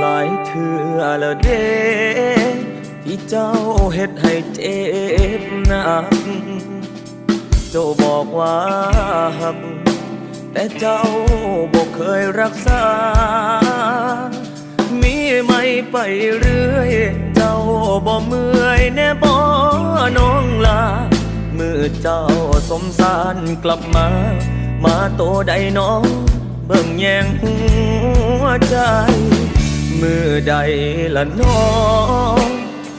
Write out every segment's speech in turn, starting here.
หลายเถื่อแล้วเด้ที่เจ้าเฮ็ดให้เจ็บหนักเจ้าบอกว่าหักแต่เจ้าบอกเคยรักษา มีไม่ไปเรื่อย เจ้าบ่เมื่อยแน่บ่น้องลา มือเจ้าสมสารกลับมา มาโตใดน้อง เบิ่งแยงหัวใจ มือใดละน้อง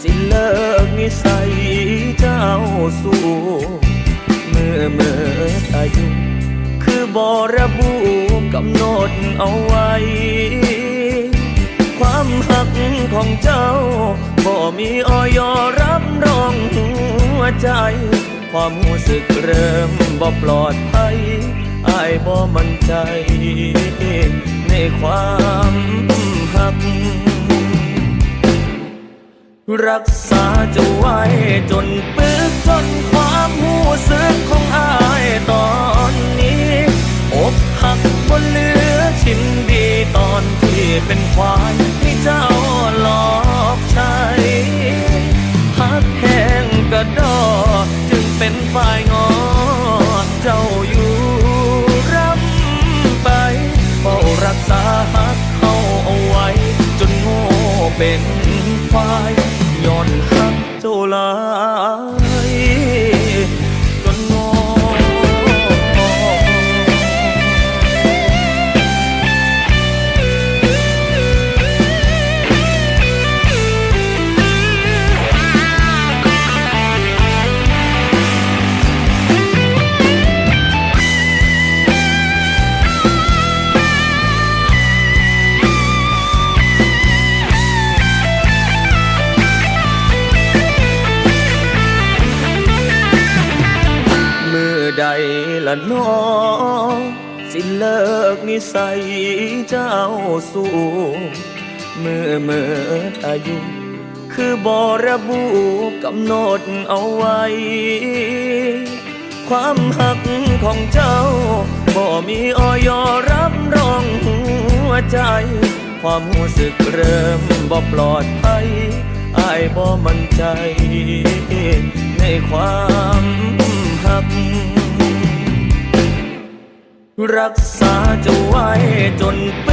สิเลิกนิสัยเจ้าสู่เมื่อเมื่ออายุคือบอระบุกำหนดเอาไว้ ความหักของเจ้าบ่มีออยรับรองหัวใจ ความรู้สึกเริ่มบ่ปลอดภัยอายบ่มั่นใจ ในความ หัก รักษาจะไว้จนปึกจนความหูซึกของอายต่อ เป็นควายย้อนหักเจ้าลาย ใดละน้องสิเลิกนิสัยเจ้าสู่เมื่อเมื่ออายุ คือบอระบุกำหนดเอาไว้ ความหักของเจ้า บ่มีออยรับรองหัวใจ ความรู้สึกเริ่มบ่ปลอดภัยอายบ่มั่นใจในความ รักษาจะไว้จนป